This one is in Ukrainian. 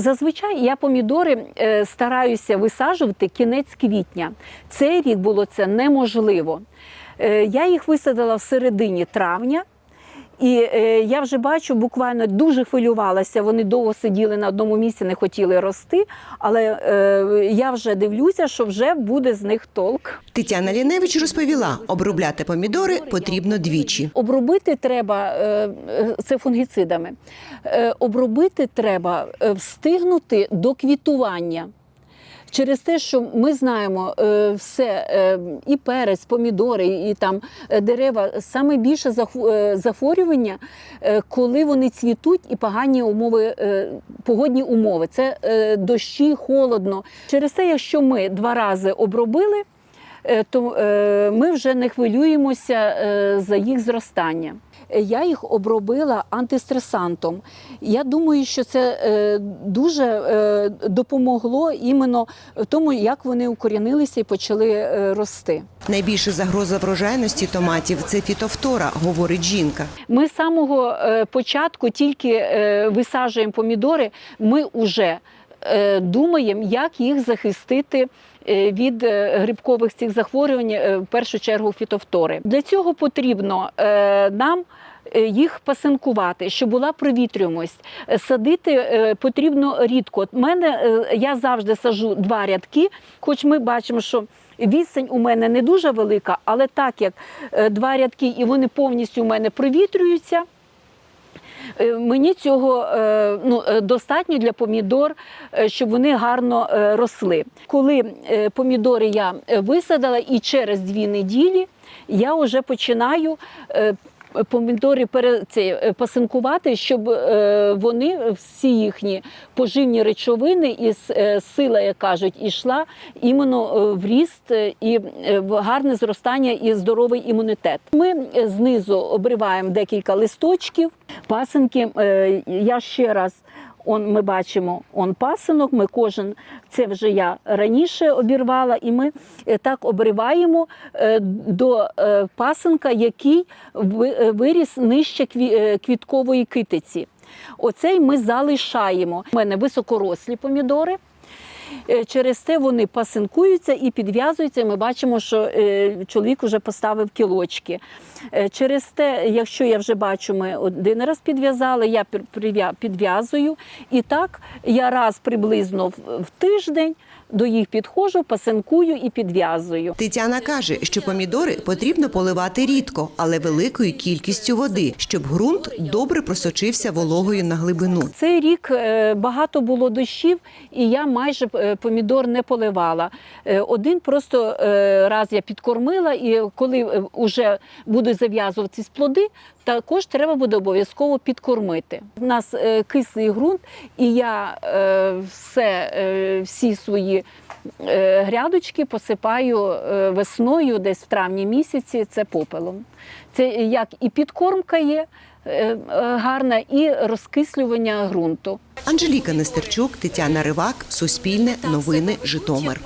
Зазвичай я помідори е, стараюся висаджувати кінець квітня. Цей рік було це неможливо. Е, Я їх висадила в середині травня. І е, я вже бачу, буквально дуже хвилювалася. Вони довго сиділи на одному місці, не хотіли рости. Але е, я вже дивлюся, що вже буде з них толк. Тетяна Ліневич розповіла, обробляти помідори потрібно двічі. Обробити треба е, це фунгіцидами. Е, Обробити треба встигнути до квітування. Через те, що ми знаємо е, все, е, і перець, помідори, і там е, дерева, саме більше захворювання, коли вони цвітуть і погані умови, погодні умови. Це дощі, холодно. Через те, якщо ми два рази обробили, то е, ми вже не хвилюємося е, за їх зростання. Е, Я їх обробила антистресантом. Я думаю, що це е, дуже е, допомогло іменно в тому, як вони укорінилися і почали е, рости. Найбільша загроза врожайності томатів це фітофтора, говорить жінка. Ми з самого е, початку тільки е, висаджуємо помідори, ми вже е, думаємо, як їх захистити. е, Від е, грибкових цих захворювань, е, в першу чергу фітофтори. Для цього потрібно е, нам е, їх пасинкувати, щоб була провітрюємость. Е, Садити е, потрібно рідко. От мене е, я завжди сажу два рядки, хоч ми бачимо, що відстань у мене не дуже велика, але так як е, два рядки і вони повністю у мене провітрюються. Е, Мені цього е, ну, е, достатньо для помідор, щоб вони гарно росли. Коли помідори я висадила, і через дві неділі я вже починаю. Помідори е, пасинкувати, щоб е, вони всі їхні поживні речовини і е, сила, як кажуть, ішла іменно в ріст і в гарне зростання і здоровий імунітет. Ми знизу обриваємо декілька листочків, пасинки. Я ще раз. Он ми бачимо он пасинок. Ми кожен це вже я раніше обірвала, і ми е, так обриваємо е, до е, пасинка, який ви- виріс нижче квіткової китиці. Оцей ми залишаємо. У мене високорослі помідори. Е, Через те вони пасинкуються і підв'язуються. і Ми бачимо, що е, чоловік вже поставив кілочки. Е, Через те, якщо я вже бачу, ми один раз підв'язали, я підв'язую. І так я раз приблизно в- тиждень до їх підходжу, пасинкую і підв'язую. Тетяна каже, що помідори потрібно поливати рідко, але великою кількістю води, щоб ґрунт добре просочився вологою на глибину. Цей рік багато було дощів, і я майже помідор не поливала. Е, Один просто е, раз я підкормила, і коли вже будуть зав'язуватись плоди, також треба буде обов'язково підкормити. У нас е, кислий ґрунт, і я е, все, е, всі свої е, грядочки посипаю е, весною, десь в травні місяці, це попелом. Це як і підкормка є е, е, гарна, і розкислювання ґрунту. Анжеліка Нестерчук, Тетяна Ривак, Суспільне, Новини, Житомир.